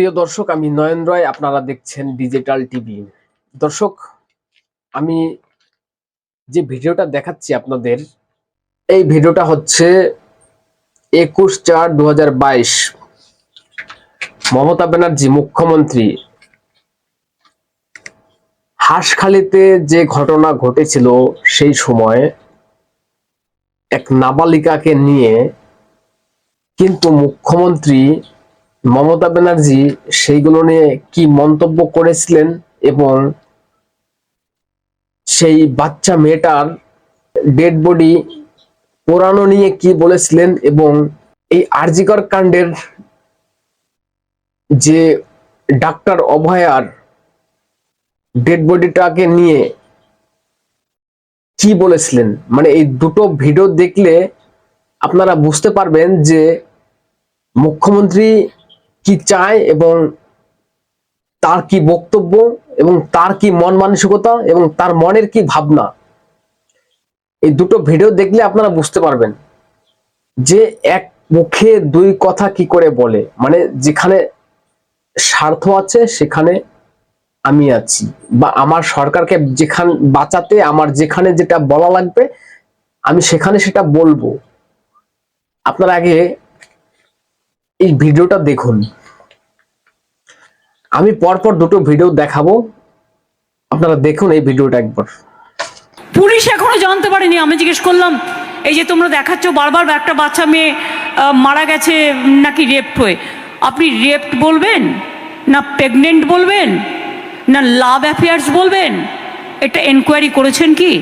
প্রিয় দর্শক, আমি নয়ন রয়, আপনারা দেখছেন ডিজিটাল টিভি দর্শক, আমি যে ভিডিওটা দেখাচ্ছি আপনাদের, এই ভিডিওটা হচ্ছে একুশ চার দু মমতা ব্যানার্জি, মুখ্যমন্ত্রী। হাঁসখালিতে যে ঘটনা ঘটেছিল সেই সময় এক নাবালিকাকে নিয়ে কিন্তু মুখ্যমন্ত্রী মমতা ব্যানার্জি সেইগুলো নিয়ে কি মন্তব্য করেছিলেন এবং সেই বাচ্চা মেয়েটার ডেড বডি পোড়ানো নিয়ে কি বলেছিলেন এবং এই আরজিকর কাণ্ডের যে ডাক্তার অভয়ার ডেড বডিটাকে নিয়ে কি বলেছিলেন? মানে এই দুটো ভিডিও দেখলে আপনারা বুঝতে পারবেন যে মুখ্যমন্ত্রী কি চায় এবং তার কি বক্তব্য এবং তার কি মন মানসিকতা এবং তার মনের কি ভাবনা? এই দুটো ভিডিও দেখলে আপনারা বুঝতে পারবেন যে এক মুখে দুই কথা কি করে বলে। মানে যেখানে স্বার্থ আছে, সেখানে আমি আছি বা আমার সরকারকে যেখান বাঁচাতে, আমার যেখানে যেটা বলা লাগবে, আমি সেখানে সেটা বলব। আপনারা আগে এই ভিডিওটা দেখুন। আমি পরপর দুটো ভিডিও দেখাবো। আপনারা দেখুন এই ভিডিওটা একবার। পুলিশ এখনও জানতে পারেনি, আমি জিজ্ঞেস করলাম, এই যে তোমরা দেখাচ্ছ, বারবার একটা বাচ্চা মেয়ে মারা গেছে নাকি রেপ্ট হয়ে। আপনি রেপ্ট বলবেন? না প্রেগনেন্ট বলবেন? না লাভ অ্যাফেয়ার্স বলবেন? এটা এনকোয়ারি করেছেন কি?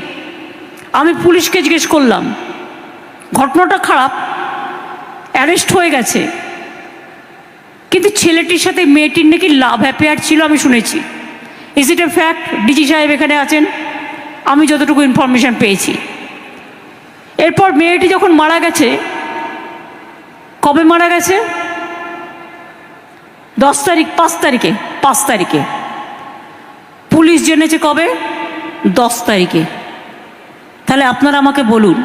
আমি পুলিশকে জিজ্ঞেস করলাম, ঘটনাটা খারাপ অ্যারেস্ট হয়ে গেছে। কিন্তু ছেলেটির সাথে মেয়েটির নাকি লাভ অ্যাফেয়ার ছিল আমি শুনেছি। Is it a fact DG সাহেব এখানে আছেন। আমি যতটুকু ইনফরমেশন পেয়েছি। এরপর মেয়েটি যখন মারা গেছে, কবে মারা গেছে? দশ তারিখ, পাঁচ তারিখে পাঁচ তারিখে। পুলিশ জেনেছে কবে? দশ তারিখে। তাহলে আপনারা আমাকে বলুন,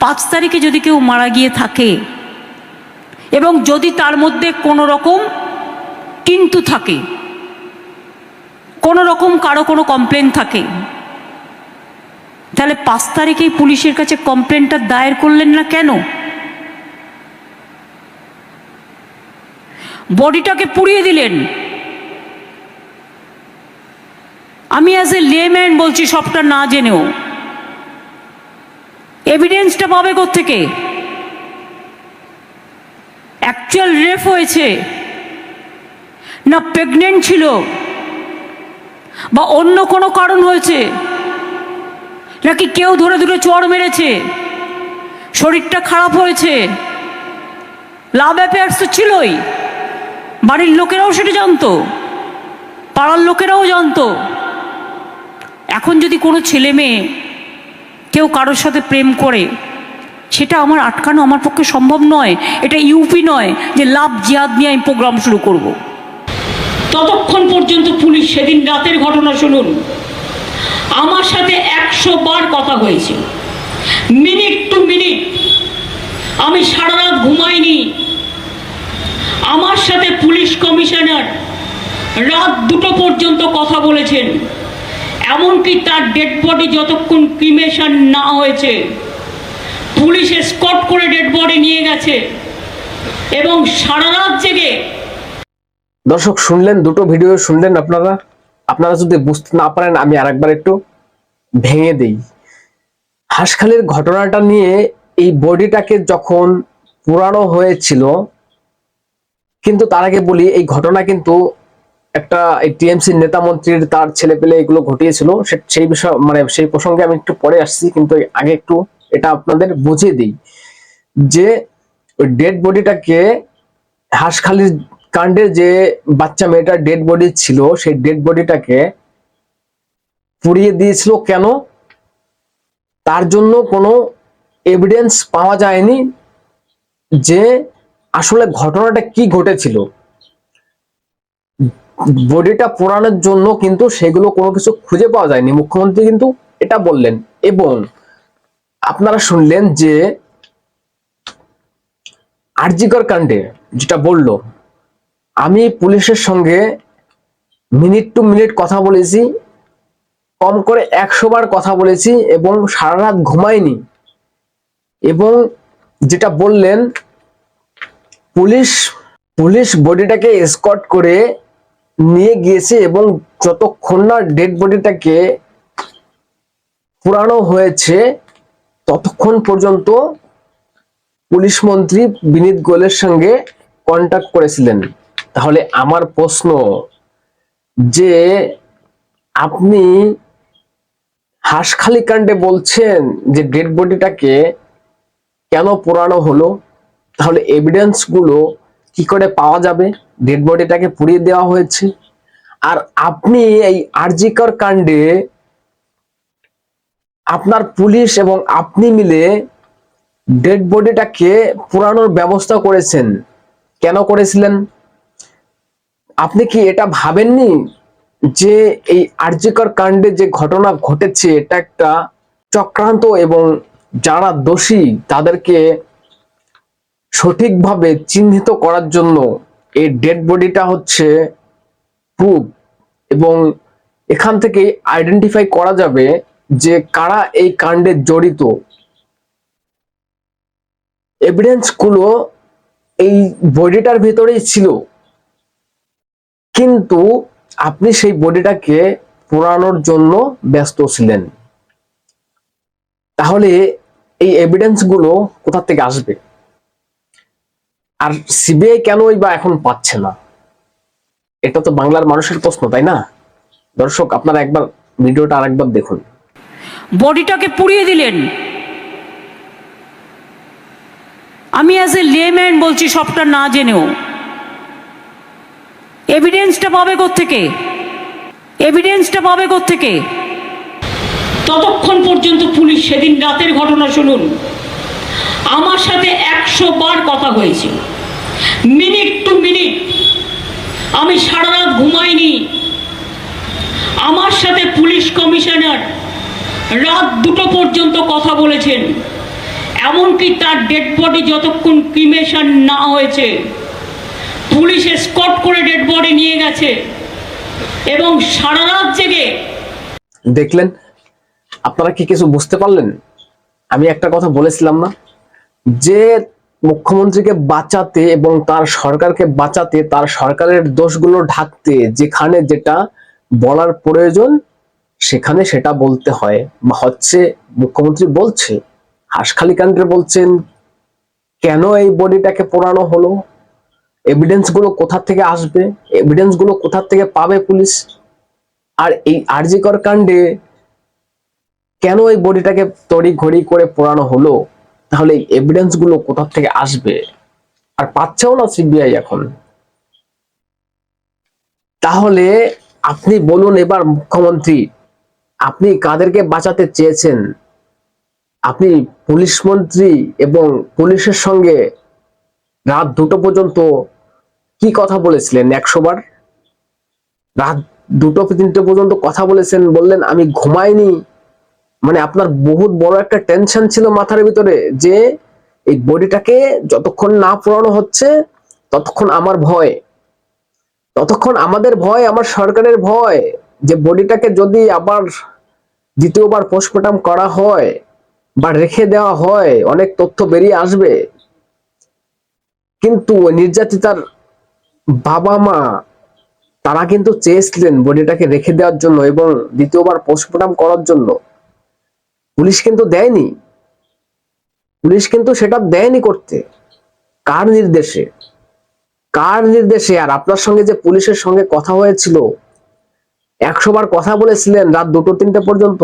পাঁচ তারিখে যদি কেউ মারা গিয়ে থাকে এবং যদি তার মধ্যে কোনো রকম কিন্তু থাকে, কোনো রকম কারও কোনো কমপ্লেন থাকে, তাহলে পাঁচ তারিখেই পুলিশের কাছে কমপ্লেনটা দায়ের করলেন না কেন? বডিটাকে পুড়িয়ে দিলেন। আমি অ্যাজ এ লেম্যান বলছি সবটা না জেনেও। এভিডেন্সটা পাবে থেকে অ্যাকচুয়াল রেপ হয়েছে। না প্রেগনেন্ট ছিল বা অন্য কোনো কারণ হয়েছে, নাকি কেউ ধরে ধরে চড় মেরেছে, শরীরটা খারাপ হয়েছে লাভ অ্যাফেয়ার্স তো ছিলই, বাড়ির লোকেরাও সেটা জানতো, পাড়ার লোকেরাও জানতো। এখন যদি কোনো ছেলে মেয়ে কেউ কারোর সাথে প্রেম করে সেটা আমার আটকানো আমার পক্ষে সম্ভব নয়। এটা ইউপি নয় যে লাভ জিয়াদ নিয়ে আমি প্রোগ্রাম শুরু করব। ততক্ষণ পর্যন্ত পুলিশ সেদিন রাতের ঘটনা শুনুন। আমার সাথে একশো বার কথা হয়েছে। Minute to minute. আমি সারা রাত ঘুমাইনি। আমার সাথে পুলিশ কমিশনার রাত দুটো পর্যন্ত কথা বলেছেন। এমনকি তার ডেড বডি যতক্ষণ ক্রিমেশন না হয়েছে পুলিশ স্কট করে ডেড বডি নিয়ে গেছে। এবং সারা রাত জেগে দর্শক, শুনলেন, দুটো ভিডিও শুনলেন আপনারা? আপনারা যদি বুঝতে না পারেন, আমি আরেকবার একটু ভেঙে দেই। হাঁসখালির ঘটনাটা নিয়ে এই বডিটাকে যখন পুরানো হয়েছিল, কিন্তু তার আগে বলি, এই ঘটনা কিন্তু একটা এই টিএমসি নেতা মন্ত্রীর তার ছেলে পেলে এগুলো ঘটিয়েছিল। সেই বিষয় মানে সেই প্রসঙ্গে আমি একটু পরে আসছি, কিন্তু আগে একটু এটা আপনাদের বুঝিয়ে দিই যে ডেড বডিটাকে হাঁসখালির কাণ্ডের যে বাচ্চা মেয়েটার ডেড বডি ছিল, সেই ডেড বডিটাকে পুড়িয়ে দিয়েছিল কেন? তার জন্য কোনো এভিডেন্স পাওয়া যায়নি যে আসলে ঘটনাটা কি ঘটেছিল। বডিটা পোড়ানোর জন্য কিন্তু সেগুলো কোনো কিছু খুঁজে পাওয়া যায়নি। মুখ্যমন্ত্রী কিন্তু এটা বললেন। এবং আপনারা শুনলেন যে আরজিকর কাণ্ডে যেটা বলল, আমি পুলিশের সঙ্গে মিনিট টু মিনিট কথা বলেছি, কম করে একশো বার কথা বলেছি এবং সারা রাত ঘুমাইনি। এবং যেটা বললেন, পুলিশ পুলিশ বডিটাকে এসকর্ট করে নিয়ে গিয়েছে এবং যতক্ষণ না ডেড বডিটাকে পুরানো হয়েছে ততক্ষণ পর্যন্ত পুলিশ মন্ত্রী বিনীত গোয়েলের সঙ্গে কন্ট্যাক্ট করেছিলেন। তাহলে আমার প্রশ্ন, যে আপনি হাঁসখালি কাণ্ডে বলছেন যে ডেড বডিটাকে কেন পোড়ানো হলো? তাহলে এভিডেন্সগুলো কি করে পাওয়া যাবে? ডেড বডিটাকে পুড়িয়ে দেওয়া হয়েছে। আর আপনি এই আরজিকর কাণ্ডে আপনার পুলিশ এবং আপনি মিলে ডেড বডিটাকে পুরানোর ব্যবস্থা করেছেন। কেন করেছিলেন? আপনি কি এটা ভাবেননি যে এই আরজিকর কাণ্ডে যে ঘটনা ঘটেছে, এটা একটা চক্রান্ত এবং যারা দোষী তাদেরকে সঠিকভাবে চিহ্নিত করার জন্য এই ডেড বডিটা হচ্ছে প্রুফ এবং এখান থেকে আইডেন্টিফাই করা যাবে যে কারা এই কাণ্ডে জড়িত এভিডেন্সগুলো এই বডিটার ভেতরেই ছিল। কিন্তু আপনি সেই বডিটাকে পোড়ানোর জন্য ব্যস্ত ছিলেন। তাহলে এই এভিডেন্সগুলো কোথা থেকে আসবে? আর সিবিআই কেনই বা এখন পাচ্ছে না? এটা তো বাংলার মানুষের প্রশ্ন, তাই না? দর্শক, আপনারা একবার ভিডিওটা আরেকবার দেখুন। বডিটাকে পুড়িয়ে দিলেন। আমি অ্যাজ এ লেম্যান বলছি, সবটা না জেনেও। এভিডেন্সটা পাবে থেকে এভিডেন্সটা পাবে থেকে ততক্ষণ পর্যন্ত পুলিশ সেদিন রাতের ঘটনা শুনুন। আমার সাথে একশো বার কথা হয়েছে। মিনিট টু মিনিট আমি সারা রাত ঘুমাইনি। আমার সাথে পুলিশ রাত দুটো পর্যন্ত কথা বলেছেন। এমনকি তার ডেড বডি যতক্ষণ ক্রিমেশন না হয়েছে, পুলিশ স্কট করে ডেড বডি নিয়ে গেছে। এবং সারা রাত জেগে দেখলেন? আপনারা কি কিছু বুঝতে পারলেন? আমি একটা কথা বলেছিলাম না। যে মুখ্যমন্ত্রীকে বাঁচাতে এবং তার সরকারকে বাঁচাতে, তার সরকারের দোষগুলো ঢাকতে যেখানে যেটা বলার প্রয়োজন সেখানে সেটা বলতে হয়। বা হচ্ছে মুখ্যমন্ত্রী বলছে, হাসখালি কাণ্ডে বলছেন, কেন এই বডিটাকে পোড়ানো হলো? এভিডেন্সগুলো কোথা থেকে আসবে? এভিডেন্সগুলো কোথা থেকে পাবে পুলিশ? আর এই আরজিকর কাণ্ডে কেন এই বডিটাকে তড়ি ঘড়ি করে পোড়ানো হলো? তাহলে এই এভিডেন্সগুলো কোথা থেকে আসবে? আর পাচ্ছেও না সিবিআই এখন। তাহলে আপনি বলুন এবার মুখ্যমন্ত্রী আপনি কাদেরকে বাঁচাতে চেয়েছেন? আপনি পুলিশ মন্ত্রী এবং পুলিশের সঙ্গে রাত দুটো পর্যন্ত কি কথা বলেছিলেন? একশোবার রাত দুটো তিনটে পর্যন্ত কথা বলেছেন, বললেন, আমি ঘুমাইনি। মানে আপনার বহুত বড় একটা টেনশন ছিল মাথার ভিতরে যে এই বডিটাকে যতক্ষণ না পুরানো হচ্ছে, ততক্ষণ আমার ভয়। ততক্ষণ আমাদের ভয়, আমার সরকারের ভয়। যে বডিটাকে যদি আবার দ্বিতীয়বার পোস্টমর্টম করা হয় বা রেখে দেওয়া হয়, অনেক তথ্য বেরিয়ে আসবে। কিন্তু নির্যাতিতার বাবা মা তারা কিন্তু চেয়েছিলেন বডিটাকে রেখে দেওয়ার জন্য এবং দ্বিতীয়বার পোস্টমর্টম করার জন্য। পুলিশ কিন্তু দেয়নি। পুলিশ কিন্তু সেটা দেয়নি করতে। কার নির্দেশে? কার নির্দেশে? আর আপনার সঙ্গে যে পুলিশের সঙ্গে কথা হয়েছিল একশো বার কথা বলেছিলেন রাত দুটো তিনটে পর্যন্ত।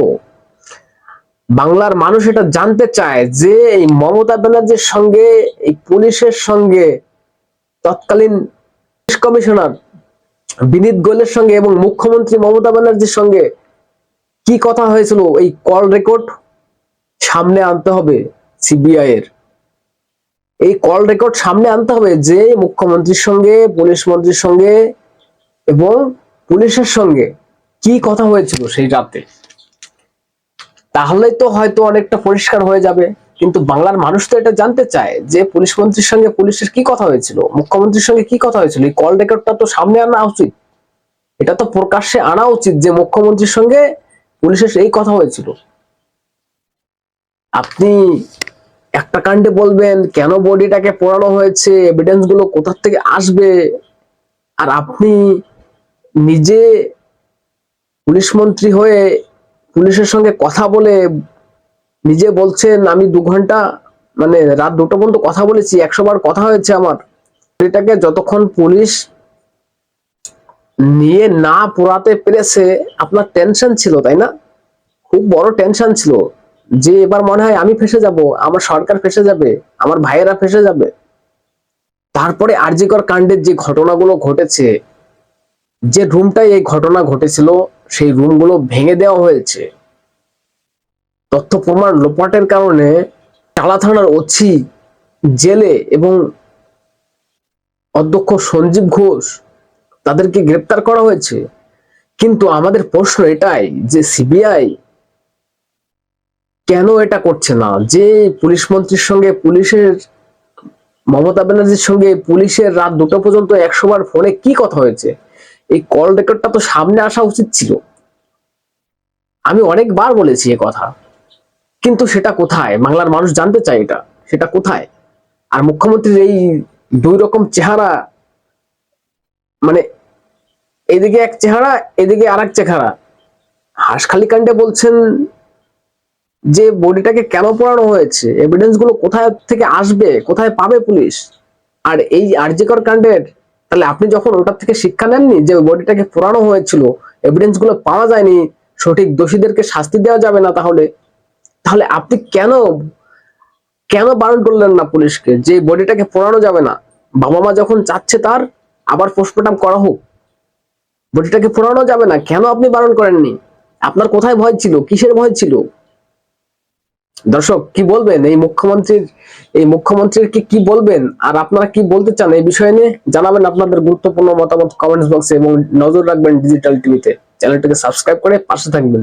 বাংলার মানুষ এটা জানতে চায় যে এই মমতা ব্যানার্জির সঙ্গে, এই পুলিশের সঙ্গে, তৎকালীন কমিশনার বিনীত গোয়েলের সঙ্গে এবং মুখ্যমন্ত্রী মমতা ব্যানার্জির সঙ্গে কি কথা হয়েছিল, এই কল রেকর্ড সামনে আনতে হবে সিবিআই এর এই কল রেকর্ড সামনে আনতে হবে যে মুখ্যমন্ত্রীর সঙ্গে, পুলিশ মন্ত্রীর সঙ্গে এবং পুলিশের সঙ্গে। কি কথা হয়েছিল সেই রাতে? তাহলে তো হয়তো অনেকটা পরিষ্কার হয়ে যাবে। কিন্তু বাংলার মানুষ তো এটা জানতে চায় যে পুলিশ মন্ত্রীর সঙ্গে পুলিশের কি কথা হয়েছিল, মুখ্যমন্ত্রীর সঙ্গে কি কথা হয়েছিল, এই কল রেকর্ডটা তো সামনে আনা উচিত। এটা তো প্রকাশ্যে আনা উচিত যে মুখ্যমন্ত্রীর সঙ্গে পুলিশের এই কথা হয়েছিল। আপনি একটা কাণ্ডে বলবেন, কেন বডিটাকে পোড়ানো হয়েছে এভিডেন্সগুলো কোথা থেকে আসবে? আর আপনি নিজে পুলিশ মন্ত্রী হয়ে পুলিশের সঙ্গে কথা বলে নিজে বলছেন, আমি দু ঘণ্টা মানে রাত দুটো পর্যন্ত কথা বলেছি, একশো বার কথা হয়েছে আমার। এটাকে যতক্ষণ পুলিশ নিয়ে না পোড়াতে পেরেছে, আপনার টেনশন ছিল, তাই না? খুব বড় টেনশন ছিল যে এবার মনে হয় আমি ফেসে যাব, আমার সরকার ফেসে যাবে, আমার ভাইয়েরা ফেসে যাবে। তারপরে আরজিকর কাণ্ডের যে ঘটনাগুলো ঘটেছে, যে রুমটাই এই ঘটনা ঘটেছিল সেই রুমগুলো ভেঙে দেওয়া হয়েছে। তথ্য প্রমাণ লোপাটের কারণে টালা থানার ওছি জেলে এবং অধ্যক্ষ সঞ্জীব ঘোষ তাদেরকে গ্রেপ্তার করা হয়েছে। কিন্তু আমাদের প্রশ্ন এটাই যে সিবিআই কেন এটা করছে না? যে পুলিশ মন্ত্রীর সঙ্গে পুলিশের, মমতা ব্যানার্জির সঙ্গে পুলিশের রাত দুটো পর্যন্ত একশো বার ফোনে কি কথা হয়েছে? এই কল রেকর্ডটা তো সামনে আসা উচিত ছিল। আমি অনেকবার বলেছি এ কথা। কিন্তু সেটা কোথায়? বাংলার মানুষ জানতে চায় এটা। সেটা কোথায়? আর মুখ্যমন্ত্রীর এই দুই রকম চেহারা মানে এদিকে এক চেহারা, এদিকে আর এক চেহারা। হাসখালি কাণ্ডে বলছেন যে বডিটাকে কেন পোড়ানো হয়েছে? এভিডেন্সগুলো কোথায় থেকে আসবে? কোথায় পাবে পুলিশ? আর এই আরজিকর কাণ্ডের তাহলে আপনি যখন ওটার থেকে শিক্ষা নেননি যে বডিটাকে পোড়ানো হয়েছিল এভিডেন্সগুলো পাওয়া যায়নি, সঠিক দোষীদেরকে শাস্তি দেওয়া যাবে না তাহলে তাহলে আপনি কেন কেন বারণ করলেন না পুলিশকে যে বডিটাকে পোড়ানো যাবে না? বাবা মা যখন চাচ্ছে তার, আবার পোস্টমর্টম করা হোক। বডিটাকে পোড়ানো যাবে না, কেন আপনি বারণ করেননি? আপনার কোথায় ভয় ছিল? কিসের ভয় ছিল? দর্শক, কি বলবেন? এই মুখ্যমন্ত্রীর এই মুখ্যমন্ত্রীর কি কি বলবেন? আর আপনারা কি বলতে চান এই বিষয় নিয়ে? জানাবেন আপনাদের গুরুত্বপূর্ণ মতামত কমেন্টস বক্সে এবং নজর রাখবেন ডিজিটাল টিভিতে। চ্যানেলটিকে সাবস্ক্রাইব করে পাশে থাকবেন।